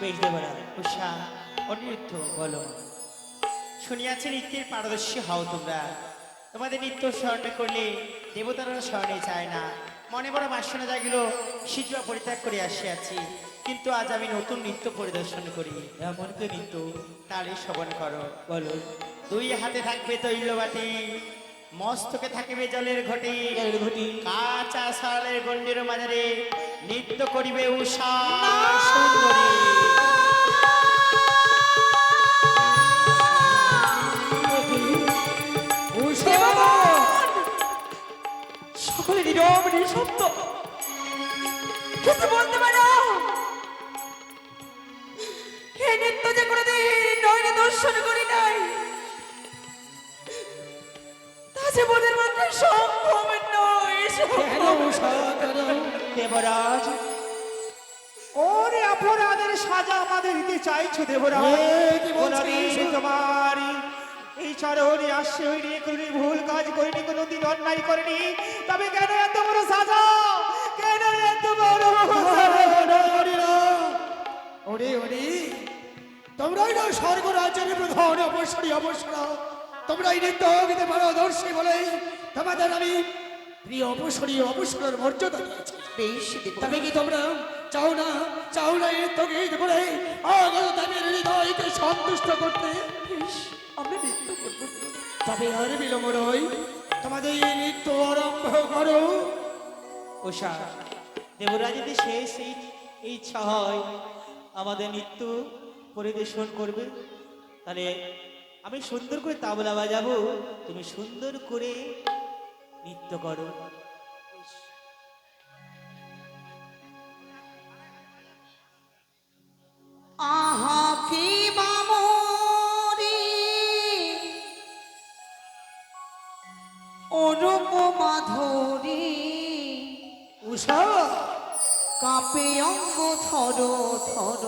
বেশ দেবরা উষা অনিরুদ্ধ বলো। শুনিয়াছি নৃত্যের পারদর্শী হও তোমরা। তোমাদের নৃত্য স্মরণে করলে দেবতারা স্মরণে চায় না। মনে বড় বাসনা জাগিল শীঘ্র পরিত্যাগ করে আসিয়াছি। কিন্তু আজ আমি নতুন নৃত্য পরিদর্শন করি। এমন কি নৃত্য তারই শ্রবণ করো। বলো দুই হাতে থাকবে তৈলবাটি মস্তকে থাকিবে জলের ঘটি। ঘটি। কাঁচা সালের গন্ডির মাঝারে। নৃত্য করিবে উষা সুন্দরী সকলে নীরব নিঃশব্দ। কিছু বলতে পারো? হে নৃত্য যে নয়নে দর্শন করি নাই তা মধ্যে সম্ভব নয় সম্ভব দেবরাজ। ওরে অপরাধের সাজা আমাদের দিতে চাইছো দেবরাজ। তোমার। এই চরণে আসছে হইনি কোনদিন ভুল কাজ করিনি কোনদিন অন্যায় করিনি। তবে কেন এত বড় সাজা? কেন এত বড় ওরে ওরে তোমরাই না স্বর্গ রাজ্যের প্রধান অবসরী অবসরা। তোমরাই নৃত্য গীতে পারদর্শী বলে তোমাদের আমি প্রিয় অবসরী অবসরের মর্যাদা দিয়েছি। বেশ তবে কি তোমরা চাও না? চাও না নৃত্য গীত করে আগত তাদের হৃদয়কে সন্তুষ্ট করতে? বেশ আমরা নৃত্য করব। তবে আর বিলম্ব নয়। তোমাদের এই নৃত্য আরম্ভ করো। উষা দেবরাজের শেষ এই ইচ্ছা হয় আমাদের নৃত্য পরিবেশন করবে। তাহলে আমি সুন্দর করে তাবলা বাজাবো তুমি সুন্দর করে নৃত্য করো। আহা কি বামরি অরূপ মাধুরী। উষা! কাপে অঙ্গ থর থর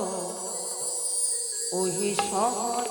ওহে সহর